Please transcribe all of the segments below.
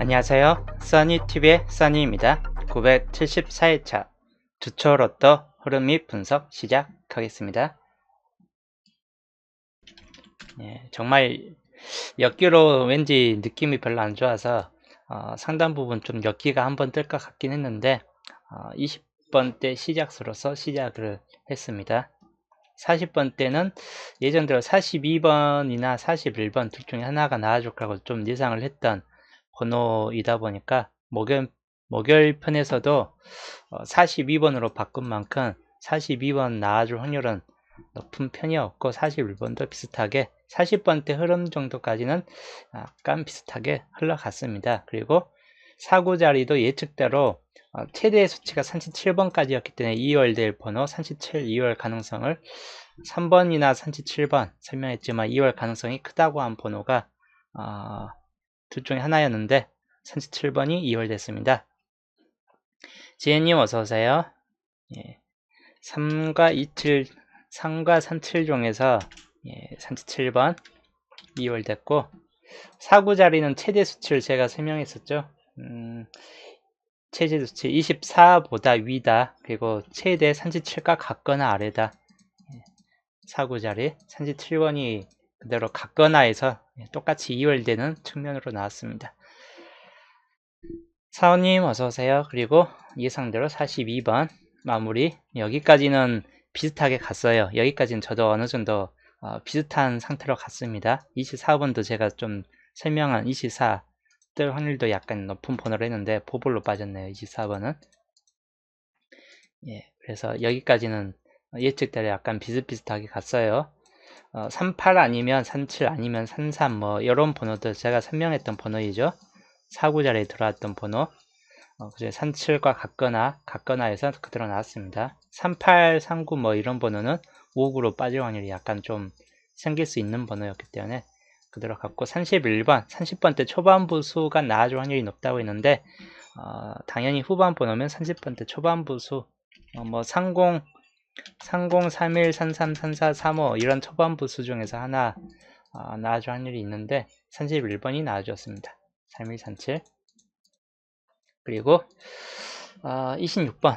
안녕하세요. 써니TV의 써니입니다. 974회차 주초 로또 흐름 및 분석 시작하겠습니다. 예, 정말 엮기로 왠지 느낌이 별로 안 좋아서 어, 상당 부분 좀 엮기가 한번 뜰 것 같긴 했는데 어, 20번대 시작수로서 시작을 했습니다. 40번 때는 예전대로 42번이나 41번 둘 중에 하나가 나와줄 거라고 좀 예상을 했던 번호이다 보니까 목요일, 목요일 편에서도 42번으로 어, 바꾼 만큼 42번 나와줄 확률은 높은 편이었고 41번도 비슷하게 40번 때 흐름 정도까지는 약간 비슷하게 흘러갔습니다. 그리고 사고 자리도 예측대로 어, 최대 수치가 37번까지였기 때문에 2월 될 번호 37, 2월 가능성을 3번이나 37번 설명했지만 2월 가능성이 크다고 한 번호가 어, 둘 중에 하나였는데 37번이 2월 됐습니다. 지혜님 어서오세요. 예, 3과 27, 3과 37 중에서 예, 37번 2월 됐고 사구 자리는 최대 수치를 제가 설명했었죠. 음, 최대 수치 24보다 위다. 그리고 최대 37과 같거나 아래다. 예, 사구 자리 37번이 그대로 예, 똑같이 이월되는 측면으로 나왔습니다. 사원님 어서오세요. 그리고 예상대로 42번 마무리 여기까지는 비슷하게 갔어요. 여기까지는 저도 어느 정도 어, 비슷한 상태로 갔습니다. 24번도 제가 좀 설명한 24 뜰 확률도 약간 높은 번호를 했는데 보볼로 빠졌네요. 24번은. 예, 그래서 여기까지는 예측대로 약간 비슷비슷하게 갔어요. 어, 38 아니면 37 아니면 33 뭐 이런 번호들 제가 설명했던 번호이죠. 사구 자리에 들어왔던 번호. 어, 그제 37과 같거나 같거나 해서 그대로 나왔습니다. 38, 39 뭐 이런 번호는 5구로 빠질 확률이 약간 좀 생길 수 있는 번호였기 때문에 그대로 갖고 31번, 30번 때 초반부 수가 나아질 확률이 높다고 했는데 어, 당연히 후반부 넣으면 30번 때 초반부 수, 어, 뭐 30, 30, 31, 33, 34, 35 이런 초반부 수 중에서 하나 어, 나아질 확률이 있는데 31번이 나아졌습니다. 31, 37 그리고 어, 26번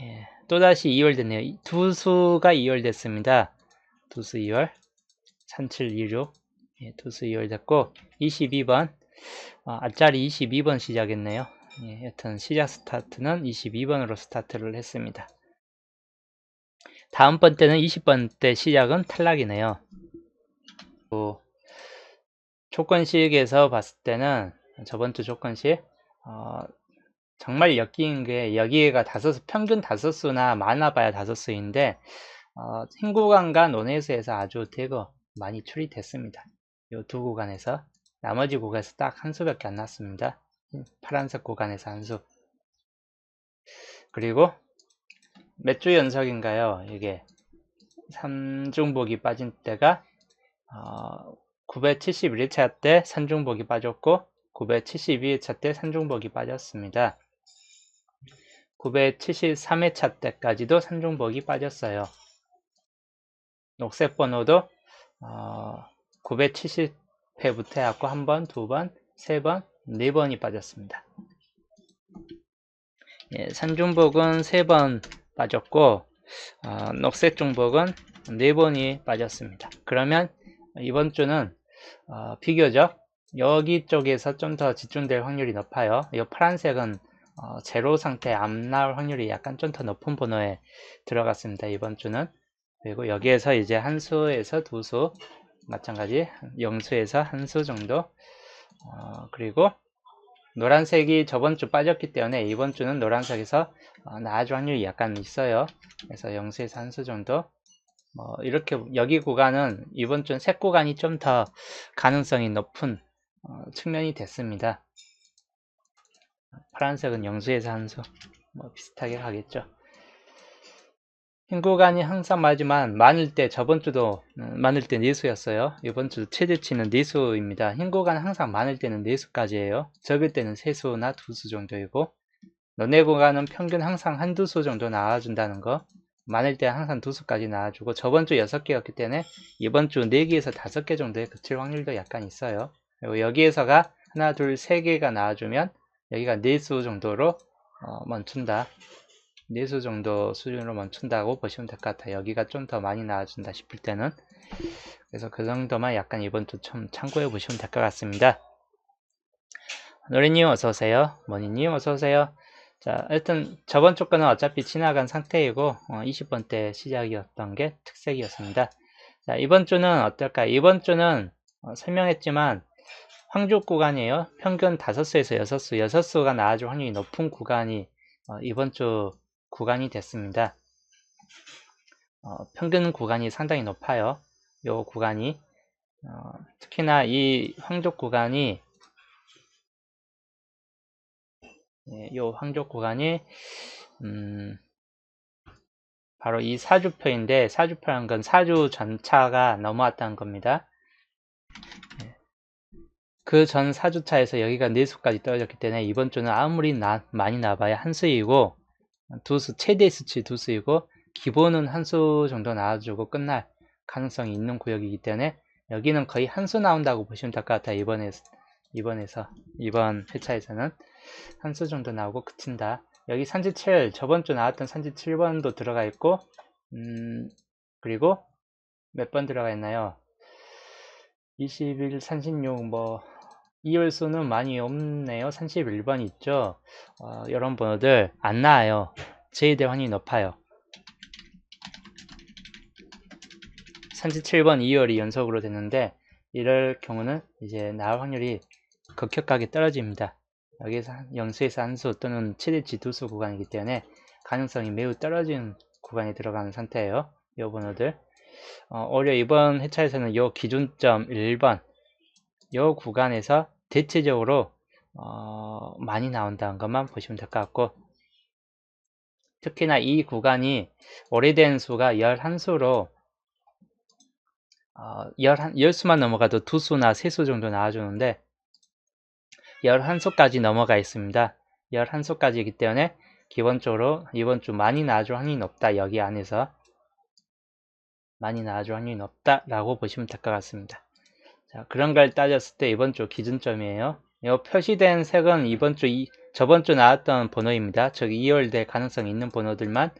예, 또다시 2월 됐네요. 두 수가 2월 됐습니다. 두 수 2월 37, 26 예, 투수 2월 됐고 22번 어, 앞자리 22번 시작했네요. 예, 여튼 시작 스타트는 22번으로 스타트를 했습니다. 다음번 때는 20번 때 시작은 탈락이네요. 또 조건식에서 봤을 때는 저번 주 조건식 어, 정말 엮인 게 여기가 다섯 평균 다섯 수나 많아봐야 다섯 수인데 어, 행구간과 논해수에서 아주 대거 많이 출이됐습니다. 요두 구간에서 나머지 구간에서 딱 한 수밖에 안 났습니다. 파란색 구간에서 한 수. 그리고 몇 주 연속인가요? 이게 3중복이 빠진 때가 어, 971차 때 3중복이 빠졌고 972회차 때 3중복이 빠졌습니다. 973회차 때까지도 3중복이 빠졌어요. 녹색 번호도 어, 970회부터 해갖고 한 번, 두 번, 세 번, 네 번이 빠졌습니다. 예, 산중복은 세 번 빠졌고 어, 녹색 중복은 네 번이 빠졌습니다. 그러면 이번 주는 어, 비교적 여기 쪽에서 좀 더 집중될 확률이 높아요. 이 파란색은 어, 제로 상태 안 나올 확률이 약간 좀 더 높은 번호에 들어갔습니다. 이번 주는 그리고 여기에서 이제 한 수에서 두 수, 마찬가지 영수에서 한 수 정도 어, 그리고 노란색이 저번 주 빠졌기 때문에 이번 주는 노란색에서 어, 나아질 확률이 약간 있어요. 그래서 영수에서 한 수 정도. 뭐 이렇게 여기 구간은 이번 주는 색 구간이 좀 더 가능성이 높은 어, 측면이 됐습니다. 파란색은 영수에서 한수 뭐 비슷하게 가겠죠 흰 구간이 항상 맞지만 많을 때 저번 주도 음, 많을 때 내수였어요. 이번 주 최대치는 내수입니다. 흰 구간 항상 많을 때는 내수까지예요. 적을 때는 세수나 두 수 정도이고 너네 구간은 평균 항상 한두 수 정도 나와준다는 거 많을 때 항상 두 수까지 나와주고 저번 주 여섯 개였기 때문에 이번 주네 개에서 다섯 개 정도에 그칠 확률도 약간 있어요. 그리고 여기에서가 하나, 둘, 세 개가 나와주면 여기가 네수 정도로 어, 멈춘다. 네수 정도 수준으로 멈춘다고 보시면 될 것 같아요. 여기가 좀 더 많이 나와준다 싶을 때는 그래서 그 정도만 약간 이번 주 좀 참고해 보시면 될 것 같습니다. 노래님 어서오세요. 머니님 어서오세요. 자, 일단 저번 주 거는 어차피 지나간 상태이고 어, 20번 때 시작이었던 게 특색이었습니다. 자, 이번 주는 어떨까요? 이번 주는 어, 설명했지만 황족 구간이에요. 평균 5수에서 6수, 6수가 나아질 확률이 높은 구간이 어, 이번 주 구간이 됐습니다. 어, 평균 구간이 상당히 높아요. 이 구간이 어, 특히나 이 황족 구간이 예, 이 황족 구간이 음, 바로 이 사주표인데 사주표라는 건 사주 전차가 넘어왔다는 겁니다. 예. 그전 사주차에서 여기가 4수까지 떨어졌기 때문에 이번 주는 아무리 나, 많이 나봐야 한 수이고 두 수 최대 수치 두 수이고 기본은 한 수 정도 나와주고 끝날 가능성이 있는 구역이기 때문에 여기는 거의 한 수 나온다고 보시면 될 것 같아요. 이번에 이번에서 이번 회차에서는 한 수 정도 나오고 그친다. 여기 산지 7 저번 주 나왔던 산지 7번도 들어가 있고 음 그리고 몇 번 들어가 있나요? 21, 36, 뭐 2월 수는 많이 없네요. 31번 있죠. 어, 이런 번호들 안 나와요. 제외될 확률이 높아요. 37번 2월이 연속으로 됐는데 이럴 경우는 이제 나올 확률이 급격하게 떨어집니다. 여기서 영수에서 한 수 또는 최대치 두 수 구간이기 때문에 가능성이 매우 떨어진 구간에 들어가는 상태예요. 이 번호들 어, 오히려 이번 회차에서는 이 기준점 1번 이 구간에서 대체적으로 어, 많이 나온다는 것만 보시면 될 것 같고 특히나 이 구간이 오래된 수가 11수로 어, 11, 10수만 넘어가도 2수나 3수 정도 나와주는데 11수까지 넘어가 있습니다. 11수까지이기 때문에 기본적으로 이번 주 많이 나와줄 확률이 높다. 여기 안에서 많이 나와줄 확률이 높다 라고 보시면 될 것 같습니다. 자, 그런 걸 따졌을 때 이번 주 기준점이에요. 이 표시된 색은 이번 주, 이, 저번 주 나왔던 번호입니다. 즉 2월 될 가능성이 있는 번호들만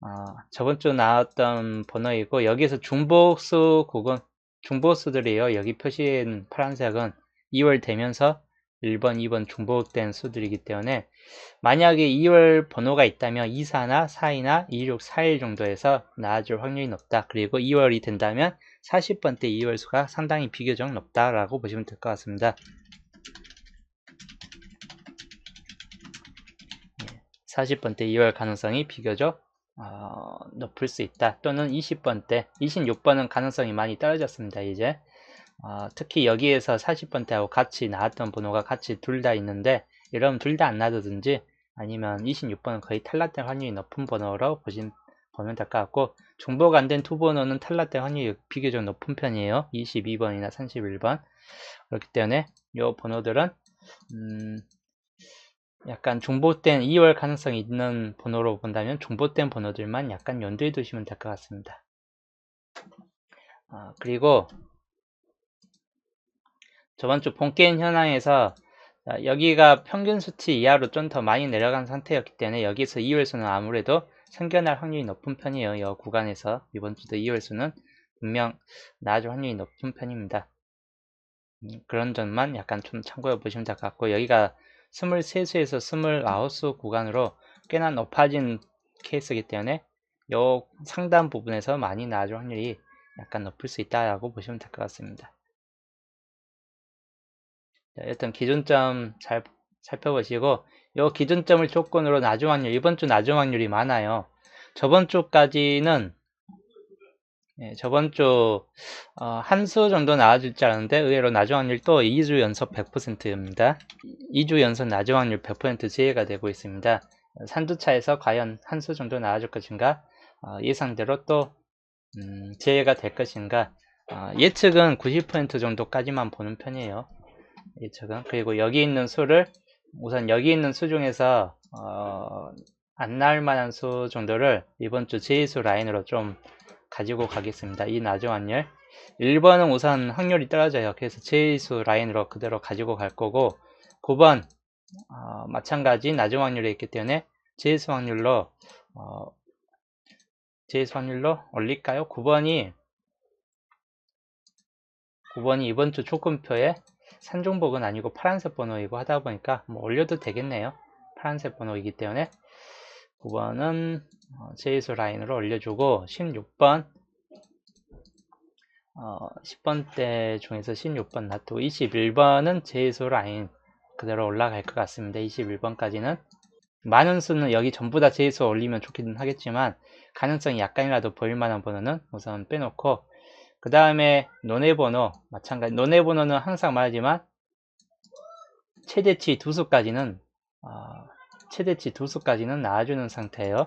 어, 저번 주 나왔던 번호이고 여기서 중복수 구간 중복수들이에요. 여기 표시된 파란색은 2월 되면서 1번, 2번 중복된 수들이기 때문에 만약에 2월 번호가 있다면 24나 4이나 26, 4일 정도에서 나아질 확률이 높다. 그리고 2월이 된다면 40번대 2월 수가 상당히 비교적 높다라고 보시면 될 것 같습니다. 40번대 2월 가능성이 비교적 어, 높을 수 있다. 또는 20번대, 26번은 가능성이 많이 떨어졌습니다. 이제 어, 특히 여기에서 40번대하고 같이 나왔던 번호가 같이 둘 다 있는데 이러면 둘 다안 놔두든지 아니면 26번은 거의 탈락될 확률이 높은 번호로 보신, 보면 될 것 같고 중복 안 된 두 번호는 탈락될 확률이 비교적 높은 편이에요. 22번이나 31번 그렇기 때문에 이 번호들은 음, 약간 중복된 2월 가능성이 있는 번호로 본다면 중복된 번호들만 약간 연두에 두시면 될 것 같습니다. 아, 그리고 저번 주 본게임 현황에서 여기가 평균 수치 이하로 좀 더 많이 내려간 상태였기 때문에 여기서 2월수는 아무래도 생겨날 확률이 높은 편이에요. 이 구간에서 이번 주도 2월수는 분명 나아질 확률이 높은 편입니다. 음, 그런 점만 약간 좀 참고해 보시면 될 것 같고 여기가 23수에서 29수 구간으로 꽤나 높아진 케이스이기 때문에 이 상단 부분에서 많이 나아질 확률이 약간 높을 수 있다고 보시면 될 것 같습니다. 일단 기준점 잘 살펴보시고 이 기준점을 조건으로 나중 확률 이번 주 나중 확률이 많아요. 저번 주까지는 예, 저번 주 어, 한수 정도 나와줄 줄 알았는데 의외로 나중 확률 또 2주 연속 100%입니다. 2주 연속 나중 확률 100% 제외가 되고 있습니다. 산두차에서 과연 한 수 정도 나와줄 것인가 어, 예상대로 또 음, 제외가 될 것인가 어, 예측은 90% 정도까지만 보는 편이에요. 예측은 그리고 여기 있는 수를 우선 여기 있는 수 중에서 어, 안 나올 만한 수 정도를 이번 주 제이수 라인으로 좀 가지고 가겠습니다. 이 나중 확률 1번은 우선 확률이 떨어져요. 그래서 제의수 라인으로 그대로 가지고 갈 거고 9번 어, 마찬가지 낮은 확률이 있기 때문에 제의수 확률로 어, 제의수 확률로 올릴까요? 9번이 9번이 이번 주 조건표에 산종복은 아니고 파란색 번호이고 하다 보니까 뭐 올려도 되겠네요. 파란색 번호이기 때문에 9번은 어, 제이수 라인으로 올려주고 16번 어, 10번대 중에서 16번 놔두고 21번은 제이수 라인 그대로 올라갈 것 같습니다. 21번까지는 많은 수는 여기 전부 다 제이수 올리면 좋긴 하겠지만 가능성이 약간이라도 보일 만한 번호는 우선 빼놓고 그 다음에 논의번호 마찬가지 논의번호는 항상 말하지만 최대치 두 수까지는 어, 최대치 두 수까지는 나와주는 상태예요.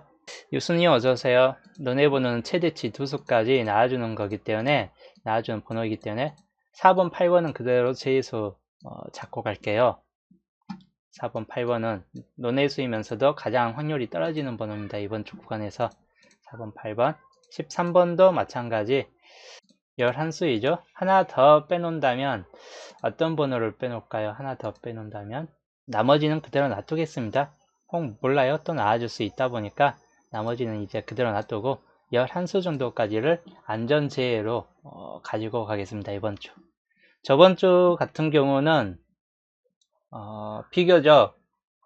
유순이 어서오세요. 논의번호는 최대치 두 수까지 나와주는 거기 때문에 나와주는 번호이기 때문에 4번 8번은 그대로 제수 어, 잡고 갈게요. 4번 8번은 논의수이면서도 가장 확률이 떨어지는 번호입니다 이번 주 구간에서. 4번 8번 13번도 마찬가지 11수이죠. 하나 더 빼놓는다면 어떤 번호를 빼놓을까요? 하나 더 빼놓는다면 나머지는 그대로 놔두겠습니다. 혹 몰라요. 또 나와줄 수 있다 보니까 나머지는 이제 그대로 놔두고 11수 정도까지를 안전제외로 어, 가지고 가겠습니다. 이번 주. 저번 주 같은 경우는 어, 비교적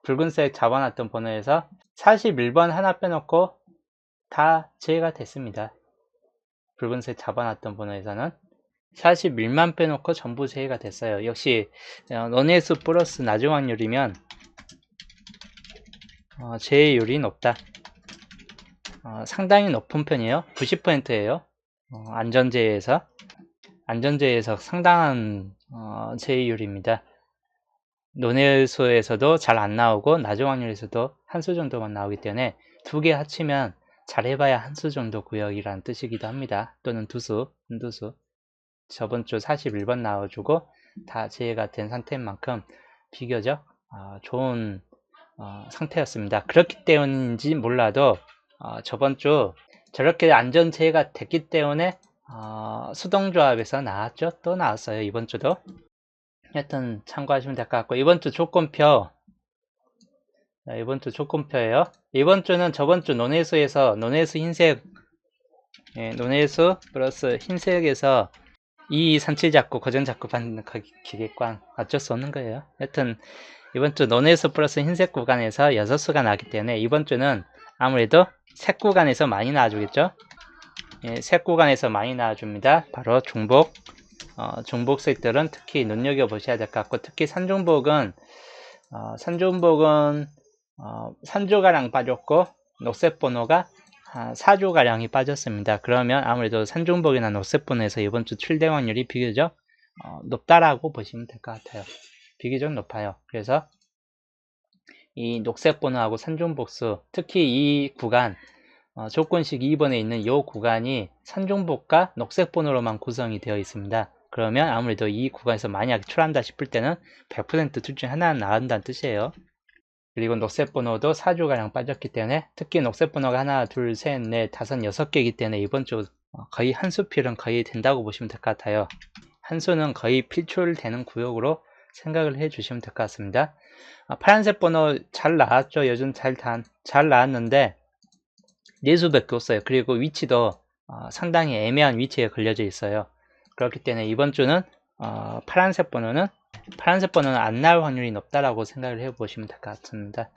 붉은색 잡아놨던 번호에서 41번 하나 빼놓고 다 제외가 됐습니다. 붉은색 잡아놨던 번호에서는 41만 빼놓고 전부 제외가 됐어요. 역시 어, 너네수 플러스 나중 확률이면 어, 제외율이 높다. 어, 상당히 높은 편이에요. 90%예요. 어, 안전제에서 안전제에서 상당한 어, 제외율입니다. 논해수에서도 잘 안 나오고 나중 확률에서도 한 수 정도만 나오기 때문에 두 개 합치면 잘해봐야 한 수 정도 구역이라는 뜻이기도 합니다. 또는 두수, 한두수. 저번 주 41번 나와주고 다 제외가 된 상태인 만큼 비교적 어, 좋은 어, 상태였습니다. 그렇기 때문인지 몰라도 어, 저번 주 저렇게 안전 제외가 됐기 때문에 어, 수동조합에서 나왔죠. 또 나왔어요. 이번 주도. 하여튼 참고하시면 될 것 같고 이번 주 조건표 자, 이번 주 조건표예요. 이번 주는 저번 주 논해수에서 논해수 흰색 예, 논해수 플러스 흰색에서 이 산칠 잡고 고정 잡고 받는 기계광 어쩔 수 없는 거예요. 여튼 이번 주 논해수 플러스 흰색 구간에서 6수가 나기 때문에 이번 주는 아무래도 색 구간에서 많이 나와주겠죠. 예, 색 구간에서 많이 나와줍니다. 바로 중복 어, 중복색들은 특히 눈여겨보셔야 될 것 같고 특히 산중복은 어, 산중복은 어, 3조가량 빠졌고 녹색 번호가 4조가량이 빠졌습니다. 그러면 아무래도 산중복이나 녹색 번호에서 이번 주 출대 확률이 비교적 어, 높다라고 보시면 될 것 같아요. 비교적 높아요. 그래서 이 녹색 번호하고 산중복수 특히 이 구간 어, 조건식 2번에 있는 이 구간이 산중복과 녹색 번호로만 구성이 되어 있습니다. 그러면 아무래도 이 구간에서 만약 출한다 싶을 때는 100%둘 중에 하나는 나온다는 뜻이에요. 그리고 녹색 번호도 4주가량 빠졌기 때문에 특히 녹색 번호가 하나, 둘, 셋, 넷, 다섯, 여섯 개이기 때문에 이번 주 어, 거의 한 수 필은 거의 된다고 보시면 될 것 같아요. 한 수는 거의 필출되는 구역으로 생각을 해 주시면 될 것 같습니다. 아, 파란색 번호 잘 나왔죠. 요즘 잘, 단, 잘 나왔는데 네수밖에 없어요. 그리고 위치도 어, 상당히 애매한 위치에 걸려져 있어요. 그렇기 때문에 이번 주는 어, 파란색 번호는 파란색 번호는 안 나올 확률이 높다라고 생각을 해보시면 될 것 같습니다.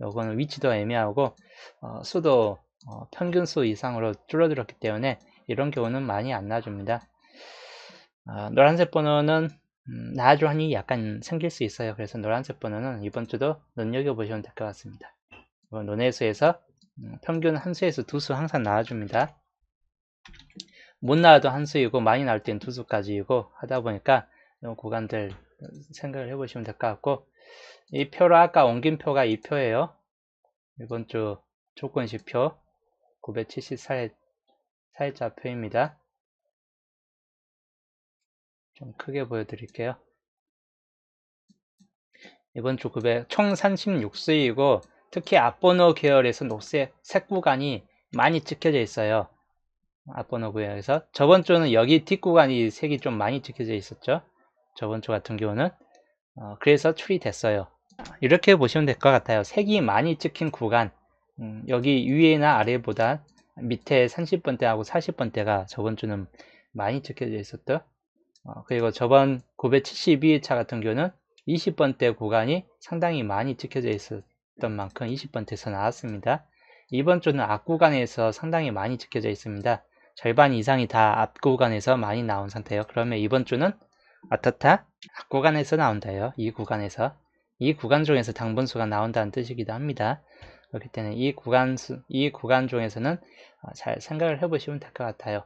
요거는 위치도 애매하고 어, 수도 어, 평균 수 이상으로 줄어들었기 때문에 이런 경우는 많이 안 나줍니다. 어, 노란색 번호는 음, 나아줄 확률이 약간 생길 수 있어요. 그래서 노란색 번호는 이번 주도 눈여겨보시면 될 것 같습니다. 논해수에서 음, 평균 한 수에서 두 수 항상 나와줍니다. 못 나와도 한 수이고 많이 나올 땐 두 수까지이고 하다 보니까 이 구간들 생각을 해보시면 될 것 같고 이 표로 아까 옮긴 표가 이 표예요. 이번 주 조건식 표 974일 사일자 표입니다. 좀 크게 보여드릴게요. 이번 주 900, 총 36수이고 특히 앞번호 계열에서 녹색 색 구간이 많이 찍혀져 있어요. 앞번호 구역에서 저번 주는 여기 뒷 구간이 색이 좀 많이 찍혀져 있었죠. 저번 주 같은 경우는 어, 그래서 추리됐어요. 이렇게 보시면 될 것 같아요. 색이 많이 찍힌 구간 음, 여기 위에나 아래보다 밑에 30번대하고 40번대가 저번 주는 많이 찍혀져 있었죠. 어, 그리고 저번 972회차 같은 경우는 20번대 구간이 상당히 많이 찍혀져 있었던 만큼 20번대에서 나왔습니다. 이번 주는 앞구간에서 상당히 많이 찍혀져 있습니다. 절반 이상이 다 앞구간에서 많이 나온 상태예요. 그러면 이번 주는 어떻다? 앞구간에서 나온다요. 이 구간에서. 이 구간 중에서 당분수가 나온다는 뜻이기도 합니다. 그렇기 때문에 이 구간, 수, 이 구간 중에서는 어, 잘 생각을 해보시면 될 것 같아요.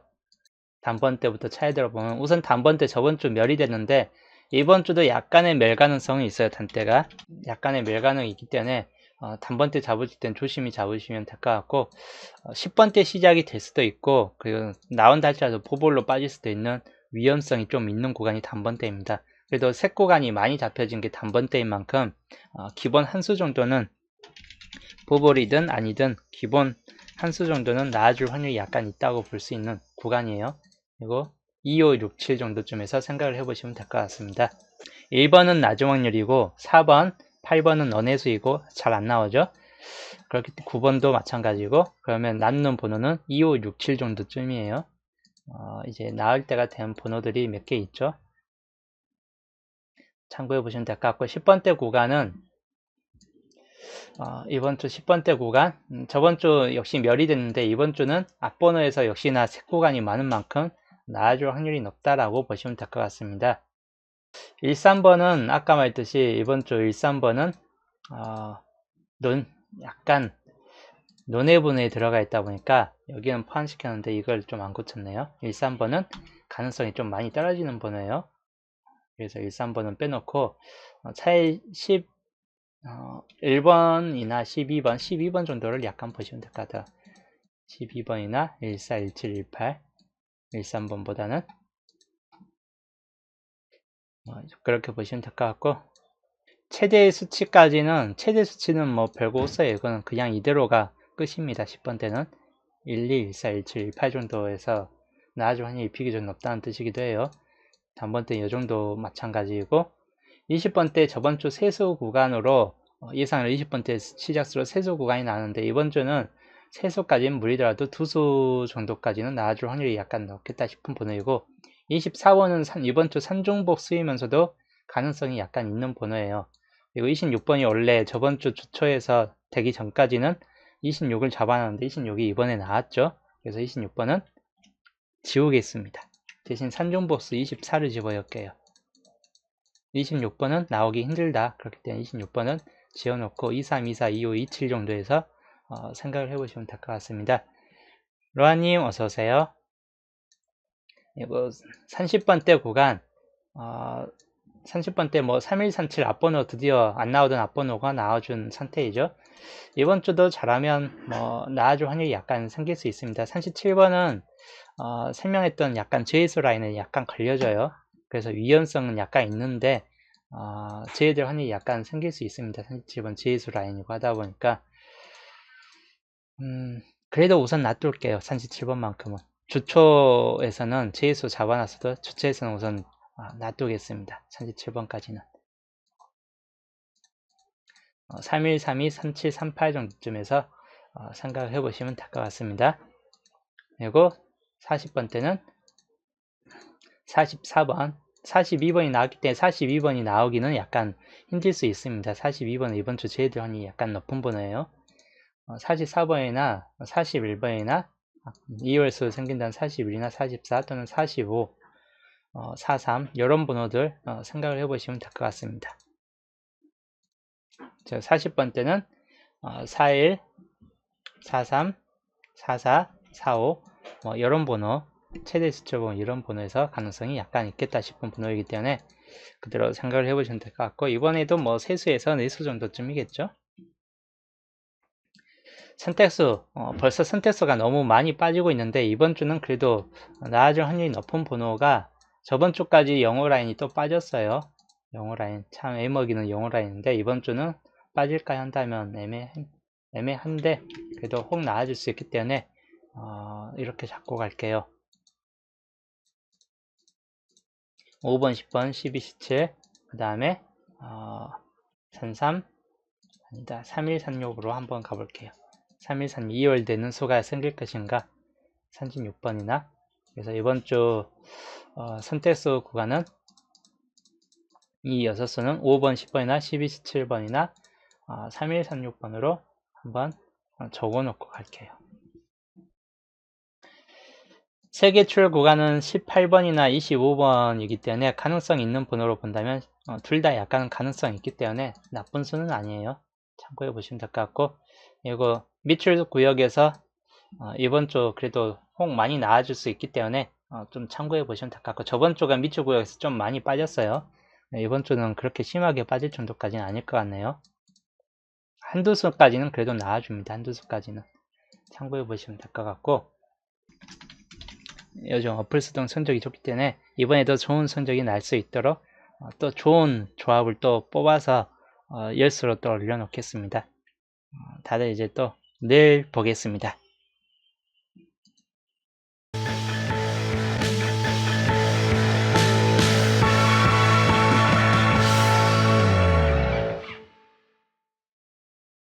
단번 때부터 차이 들어보면 우선 단번 때 저번 주 멸이 됐는데 이번 주도 약간의 멸 가능성이 있어요. 단때가 약간의 멸 가능이 있기 때문에 어, 단번 때 잡으실 땐 조심히 잡으시면 될 것 같고 어, 10번 때 시작이 될 수도 있고 그리고 나온다 할지라도 포볼로 빠질 수도 있는 위험성이 좀 있는 구간이 단번 때입니다. 그래도 색 구간이 많이 잡혀진 게 단번 때인 만큼 어, 기본 한 수 정도는 보볼이든 아니든 기본 한 수 정도는 나아줄 확률이 약간 있다고 볼 수 있는 구간이에요. 그리고 2, 5, 6, 7 정도쯤에서 생각을 해보시면 될 것 같습니다. 1번은 낮은 확률이고 4번, 8번은 언해수이고 잘 안 나오죠. 때문에 9번도 마찬가지고 그러면 남는 번호는 2, 5, 6, 7 정도쯤이에요. 어, 이제 나올 때가 된 번호들이 몇 개 있죠. 참고해 보시면 될 것 같고 10번대 구간은 어, 이번 주 10번대 구간 음, 저번 주 역시 멸이 됐는데 이번 주는 앞번호에서 역시나 색 구간이 많은 만큼 나아질 확률이 높다라고 보시면 될 것 같습니다. 1, 3번은 아까 말했듯이 이번 주 1, 3번은 어, 논, 약간 논해분에 들어가 있다 보니까 여기는 포함시켰는데 이걸 좀 안 고쳤네요. 1, 3번은 가능성이 좀 많이 떨어지는 번호예요. 그래서 1, 3번은 빼놓고 어, 차이 10, 어, 1번이나 12번, 12번 정도를 약간 보시면 될 것 같아요. 12번이나 14, 17, 18, 13번보다는 어, 그렇게 보시면 될 것 같고 최대 수치까지는 최대 수치는 뭐 별거 없어요. 이거는 그냥 이대로가 끝입니다. 10번 때는 1, 2, 1, 4, 1, 7, 1, 8 정도에서 나아질 확률이 비교적 높다는 뜻이기도 해요. 단번 때는 이 정도 마찬가지이고 20번 때 저번 주 세수 구간으로 어, 예상을 20번 때 시작수로 세수 구간이 나는데 이번 주는 세수까지는 무리더라도 두수 정도까지는 나아줄 확률이 약간 높겠다 싶은 번호이고 24번은 이번 주 산중복 수이면서도 가능성이 약간 있는 번호예요. 그리고 26번이 원래 저번 주 주초에서 되기 전까지는 26을 잡아놨는데 26이 이번에 나왔죠. 그래서 26번은 지우겠습니다. 대신 산중복수 24를 집어넣을게요. 26번은 나오기 힘들다. 그렇기 때문에 26번은 지어놓고 23, 24, 25, 27 정도에서 어, 생각을 해보시면 될 것 같습니다. 로아님 어서오세요. 이거 30번대 구간 어, 30번대 뭐3137 앞번호 드디어 안 나오던 앞번호가 나와준 상태이죠. 이번 주도 잘하면 뭐 나아줄 확률이 약간 생길 수 있습니다. 37번은 어, 설명했던 약간 제이수 라인에 약간 걸려져요. 그래서 위험성은 약간 있는데 어, 제외될 확률이 약간 생길 수 있습니다. 37번 제이수 라인이고 하다 보니까 음, 그래도 우선 놔둘게요. 37번만큼은. 주초에서는 제이수 잡아놨어도 주초에서는 우선 아, 놔두겠습니다. 37번까지는. 어, 3132, 3738 정도쯤에서 어, 생각을 해보시면 될 것 같습니다. 그리고 40번 때는 44번, 42번이 나왔기 때문에 42번이 나오기는 약간 힘들 수 있습니다. 42번은 이번 주 확률이 약간 높은 번호예요. 44번이나 어, 41번이나 2월수 생긴다는 41이나 44 또는 45, 어, 43 이런 번호들 어, 생각을 해보시면 될 것 같습니다. 자, 40번 때는 어, 41, 43, 44, 45뭐 이런 번호 최대 수치번 이런 번호에서 가능성이 약간 있겠다 싶은 번호이기 때문에 그대로 생각을 해보시면 될 것 같고 이번에도 뭐 세수에서 네수 정도쯤이겠죠. 선택수 어, 벌써 선택수가 너무 많이 빠지고 있는데 이번 주는 그래도 나아질 확률이 높은 번호가 저번 주까지 영어 라인이 또 빠졌어요 영어 라인 참 애먹이는 영어 라인인데 이번 주는 빠질까 한다면 애매, 애매한데 그래도 혹 나아질 수 있기 때문에 어, 이렇게 잡고 갈게요. 5번, 10번, 12, 17, 그 다음에 어, 33, 아니다, 3136으로 한번 가볼게요. 3136, 2월 되는 수가 생길 것인가? 36번이나 그래서 이번 주 어, 선택수 구간은 이 6수는 5번, 10번이나 12, 17번이나 어, 3136번으로 한번 어, 적어 놓고 갈게요. 세계 출 구간은 18번이나 25번이기 때문에 가능성 있는 번호로 본다면 어, 둘 다 약간 가능성이 있기 때문에 나쁜 수는 아니에요. 참고해 보시면 될 것 같고 이거 미출 구역에서 어, 이번 주 그래도 혹 많이 나아질 수 있기 때문에 어, 좀 참고해 보시면 될 것 같고 저번 주가 미출 구역에서 좀 많이 빠졌어요. 네, 이번 주는 그렇게 심하게 빠질 정도까지는 아닐 것 같네요. 한두 수까지는 그래도 나아줍니다. 한두 수까지는 참고해 보시면 될 것 같고 요즘 어플 수동 성적이 좋기 때문에 이번에도 좋은 성적이 날 수 있도록 어, 또 좋은 조합을 또 뽑아서 어, 열수로 또 올려놓겠습니다. 어, 다들 이제 또 내일 보겠습니다.